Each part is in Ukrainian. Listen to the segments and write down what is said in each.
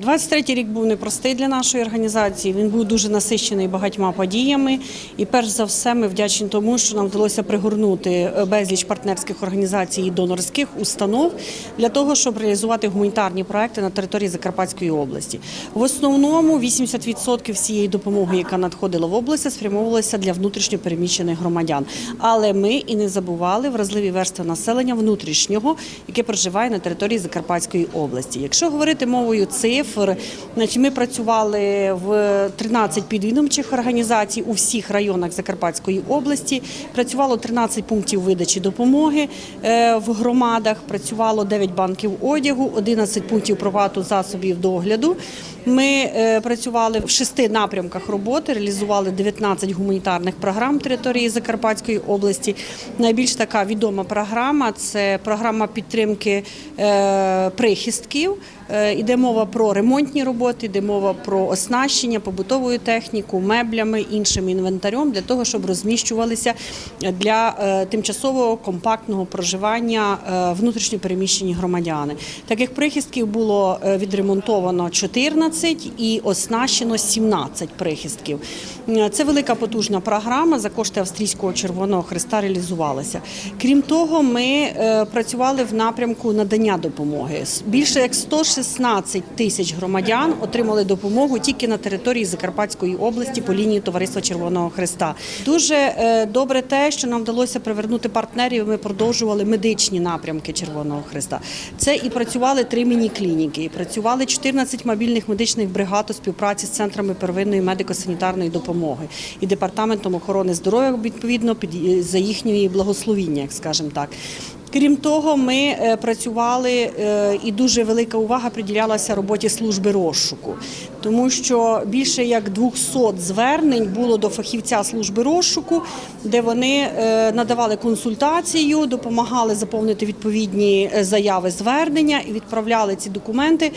23-й рік був непростий для нашої організації. Він був дуже насичений багатьма подіями. І перш за все, ми вдячні тому, що нам вдалося пригорнути е, безліч партнерських організацій і донорських установ для того, щоб реалізувати гуманітарні проекти на території Закарпатської області. В основному 80% всієї допомоги, яка надходила в область, спрямовувалася для внутрішньопереміщених громадян. Але ми і не забували вразливі верстви населення внутрішнього, яке проживає на території Закарпатської області. Якщо говорити мовою цифр, значить ми працювали в 13 підвідомчих організацій у всіх районах Закарпатської області. Працювало 13 пунктів видачі допомоги е, в громадах. Працювало 9 банків одягу, 11 пунктів провату засобів догляду. Ми е, працювали в шести напрямках роботи, реалізували 19 гуманітарних програм території Закарпатської області. Найбільш така відома програма це програма підтримки е, прихистків. Е, Іде мова про ремонтні роботи, йде мова про оснащення побутовою технікою, меблями, іншим інвентарем для того, щоб розміщувалися для тимчасового компактного проживання внутрішньопереміщені громадяни. Таких прихистків було відремонтовано 14 і оснащено 17 прихистків. Е, Це велика потужна програма за кошти Австрійського Червоного Христа реалізувалася. Крім того, ми е, працювали в напрямку надання допомоги. Більше як 116 тисяч громадян отримали допомогу тільки на території Закарпатської області по лінії Товариства Червоного Христа. Дуже е, добре те, що нам вдалося привернути партнерів. Ми продовжували медичні напрямки Червоного Христа. Це і працювали три міні-клініки, і працювали 14 мобільних медичних бригад у співпраці з центрами первинної медико-санітарної допомоги і департаментом охорони здоров'я відповідно за їхньої благословіння, як скажемо так. Крім того, ми е, працювали е, і дуже велика увага приділялася роботі служби розшуку, тому що більше як 200 звернень було до фахівця служби розшуку, де вони е, надавали консультацію, допомагали заповнити відповідні заяви звернення і відправляли ці документи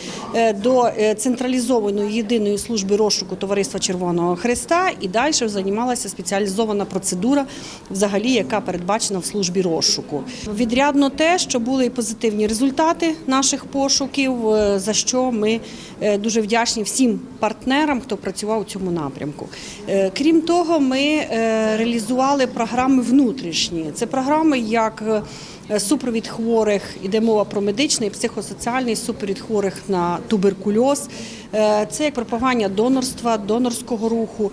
до централізованої єдиної служби розшуку Товариства Червоного Христа і далі займалася спеціалізована процедура, взагалі, яка передбачена в службі розшуку. Відрядно те, що були і позитивні результати наших пошуків, е, за що ми е, дуже вдячні всім партнерам, хто працював у цьому напрямку. Е, Крім того, ми реалізували програми внутрішні. Це програми як супровід хворих, іде мова про медичний психосоціальний супровід хворих на туберкульоз. Це як пропагання донорства, донорського руху,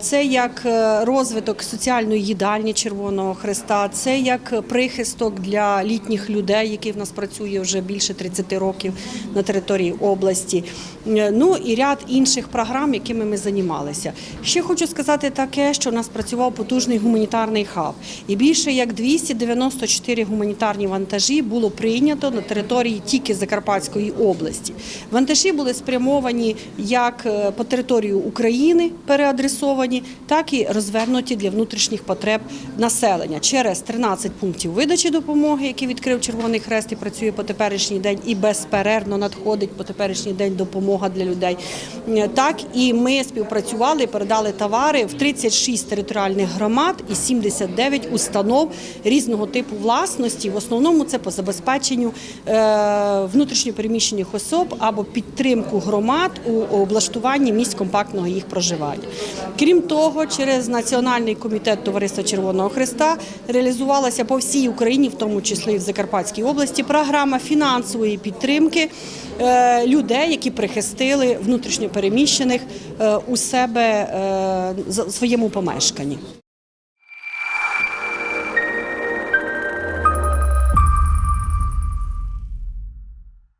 це як розвиток соціальної їдальні Червоного Христа, це як прихисток для літніх людей, який в нас працює вже більше 30 років на території області. Е, Ну і ряд інших програм, якими ми займалися. Ще хочу сказати таке, що у нас працював потужний гуманітарний хаб, і більше як 294 гуманітарні вантажі було прийнято на території тільки Закарпатської області. Вантажі були спрямовані як е, по територію України переадресовані, так і розвернуті для внутрішніх потреб населення через 13 пунктів видачі допомоги, які відкрив Червоний Хрест і працює по теперішній день, і безперервно надходить по теперішній день допомога для людей. Так і ми співпрацювали, передали товари в 36 територіальних громад і 79 установ різного типу власності. В основному це по забезпеченню е, внутрішньопереміщених особ або підтримку громад у облаштуванні місць компактного їх проживання. Крім того, через Національний комітет Товариства Червоного Христа реалізувалася по всій Україні, в тому числі і в Закарпатській області, програма фінансової підтримки е, людей, які прихистили внутрішньопереміщених е, у себе е, в своєму помешканні.